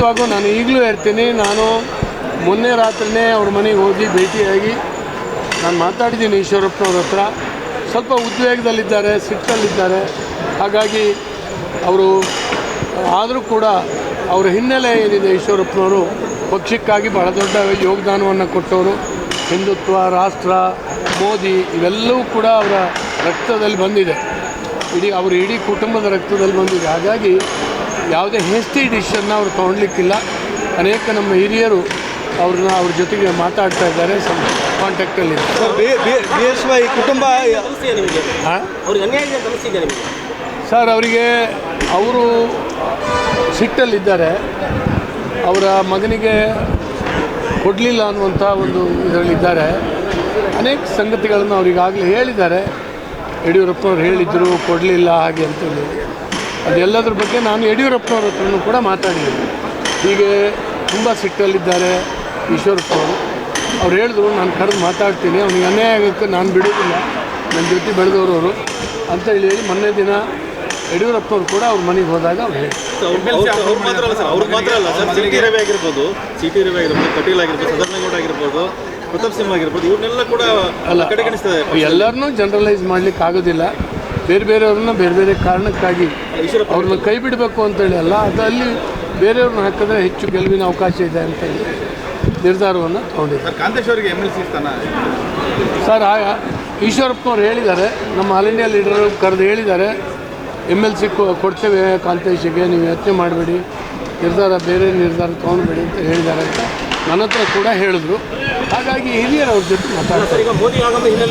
ಖಂಡಿತವಾಗೂ ನಾನು ಈಗಲೂ ಹೇಳ್ತೀನಿ ನಾನು ಮೊನ್ನೆ ರಾತ್ರಿನೇ ಅವ್ರ ಮನೆಗೆ ಹೋಗಿ ಭೇಟಿಯಾಗಿ ನಾನು ಮಾತಾಡಿದ್ದೀನಿ ಈಶ್ವರಪ್ಪನವ್ರ ಹತ್ರ. ಸ್ವಲ್ಪ ಉದ್ವೇಗದಲ್ಲಿದ್ದಾರೆ, ಸಿಟ್ಟಲ್ಲಿದ್ದಾರೆ. ಹಾಗಾಗಿ ಅವರು, ಆದರೂ ಕೂಡ ಅವರ ಹಿನ್ನೆಲೆ ಏನಿದೆ ಈಶ್ವರಪ್ಪನವರು ಪಕ್ಷಕ್ಕಾಗಿ ಬಹಳ ದೊಡ್ಡ ಯೋಗದಾನವನ್ನು ಕೊಟ್ಟವರು. ಹಿಂದುತ್ವ, ರಾಷ್ಟ್ರ, ಮೋದಿ, ಇವೆಲ್ಲವೂ ಕೂಡ ಅವರ ರಕ್ತದಲ್ಲಿ ಬಂದಿದೆ. ಇಡೀ, ಅವರ ಇಡೀ ಕುಟುಂಬದ ರಕ್ತದಲ್ಲಿ ಬಂದಿದೆ. ಹಾಗಾಗಿ ಯಾವುದೇ ಹೆಸ್ಟಿ ಡಿಸಿಷನ್ನ ಅವರು ತೊಗೊಳ್ಲಿಕ್ಕಿಲ್ಲ. ಅನೇಕ ನಮ್ಮ ಹಿರಿಯರು ಅವ್ರನ್ನ ಅವ್ರ ಜೊತೆಗೆ ಮಾತಾಡ್ತಾ ಇದ್ದಾರೆ. ಕಾಂಟ್ಯಾಕ್ಟಲ್ಲಿ ಬಿ ಎಸ್ ವೈ ಕುಟುಂಬ ಸರ್ ಅವರಿಗೆ ಅವರು ಸಿಟ್ಟಲ್ಲಿದ್ದಾರೆ. ಅವರ ಮಗನಿಗೆ ಕೊಡಲಿಲ್ಲ ಅನ್ನುವಂಥ ಒಂದು ಇದರಲ್ಲಿದ್ದಾರೆ. ಅನೇಕ ಸಂಗತಿಗಳನ್ನು ಅವರಿಗಾಗಲೇ ಹೇಳಿದ್ದಾರೆ. ಯಡಿಯೂರಪ್ಪನವ್ರು ಹೇಳಿದರು ಕೊಡಲಿಲ್ಲ ಹಾಗೆ ಅಂತೇಳಿ. ಅದೆಲ್ಲದ್ರ ಬಗ್ಗೆ ನಾನು ಯಡಿಯೂರಪ್ಪನವ್ರ ಹತ್ರನೂ ಕೂಡ ಮಾತಾಡಿದ್ದೀನಿ. ಹೀಗೆ ತುಂಬ ಸಿಟ್ಟಲ್ಲಿದ್ದಾರೆ ಈಶ್ವರಪ್ಪನವರು. ಅವ್ರು ಹೇಳಿದ್ರು ನಾನು ಕರೆದು ಮಾತಾಡ್ತೀನಿ. ಅವ್ನಿಗೆ ಅನ್ಯಾಯ ಆಗೋಕ್ಕೆ ನಾನು ಬಿಡೋದಿಲ್ಲ ನನ್ನ ಜೊತೆ ಬೆಳೆದವರು ಅವರು ಅಂತ ಹೇಳಿ ಹೇಳಿ ಮೊನ್ನೆ ದಿನ ಯಡಿಯೂರಪ್ಪನವ್ರು ಕೂಡ ಅವ್ರ ಮನೆಗೆ ಹೋದಾಗ ಅವ್ರು ಹೇಳಿ ಅವ್ರು ಮಾತ್ರ ಅಲ್ಲ ಸರ್ ಅವ್ರು ಮಾತ್ರ ಅಲ್ಲ ಸರ್ ಸಿ ಟಿ ರವಿ ಆಗಿರ್ಬೋದು ಸಿ ಟಿ ರವಿ ಆಗಿರ್ಬೋದು ಕಟೀಲ್ ಆಗಿರ್ಬೋದು ಸದಾನಗೌಡ ಆಗಿರ್ಬೋದು ಪ್ರತಾಪ್ ಸಿಂಹ ಆಗಿರ್ಬೋದು ಇವನ್ನೆಲ್ಲ ಕೂಡ ಅಲ್ಲ ಕಡೆಗಣಿಸ್ತದೆ ಎಲ್ಲರನ್ನೂ ಜನರಲೈಸ್ ಮಾಡ್ಲಿಕ್ಕೆ ಆಗೋದಿಲ್ಲ ಬೇರೆ ಬೇರೆಯವ್ರನ್ನ ಬೇರೆ ಬೇರೆ ಕಾರಣಕ್ಕಾಗಿ ಈಶ್ವರಪ್ಪ ಅವ್ರನ್ನ ಕೈ ಬಿಡಬೇಕು ಅಂತೇಳಿ ಅಲ್ಲ ಅದು ಅಲ್ಲಿ ಬೇರೆಯವ್ರನ್ನ ಹಾಕಿದ್ರೆ ಹೆಚ್ಚು ಗೆಲುವಿನ ಅವಕಾಶ ಇದೆ ಅಂತೇಳಿ ನಿರ್ಧಾರವನ್ನು ತಗೊಂಡಿದ್ದಾರೆ. ಸರ್ ಕಾಂತೇಶ್ ಅವರಿಗೆ ಎಂ ಎಲ್ ಸಿ ಸ್ಥಾನ ಸರ್ ಈಶ್ವರಪ್ಪನವ್ರು ಹೇಳಿದ್ದಾರೆ ನಮ್ಮ ಆಲ್ ಇಂಡಿಯಾ ಲೀಡರ್ ಕರೆದು ಹೇಳಿದ್ದಾರೆ ಎಂ ಎಲ್ ಸಿ ಕೊಡ್ತೇವೆ ಕಾಂತೇಶಿಗೆ ನೀವು ಯೋಚನೆ ಮಾಡಬೇಡಿ ನಿರ್ಧಾರ ಬೇರೆ ನಿರ್ಧಾರ ತೊಗೊಂಡ್ಬೇಡಿ ಅಂತ ಹೇಳಿದ್ದಾರೆ ಅಂತ ನನ್ನ ಹತ್ರ ಕೂಡ ಹೇಳಿದ್ರು. ಹಾಗಾಗಿ ಹಿರಿಯರು ಅವ್ರ ಜೊತೆ ಮಾತಾಡ್ತಾರೆ.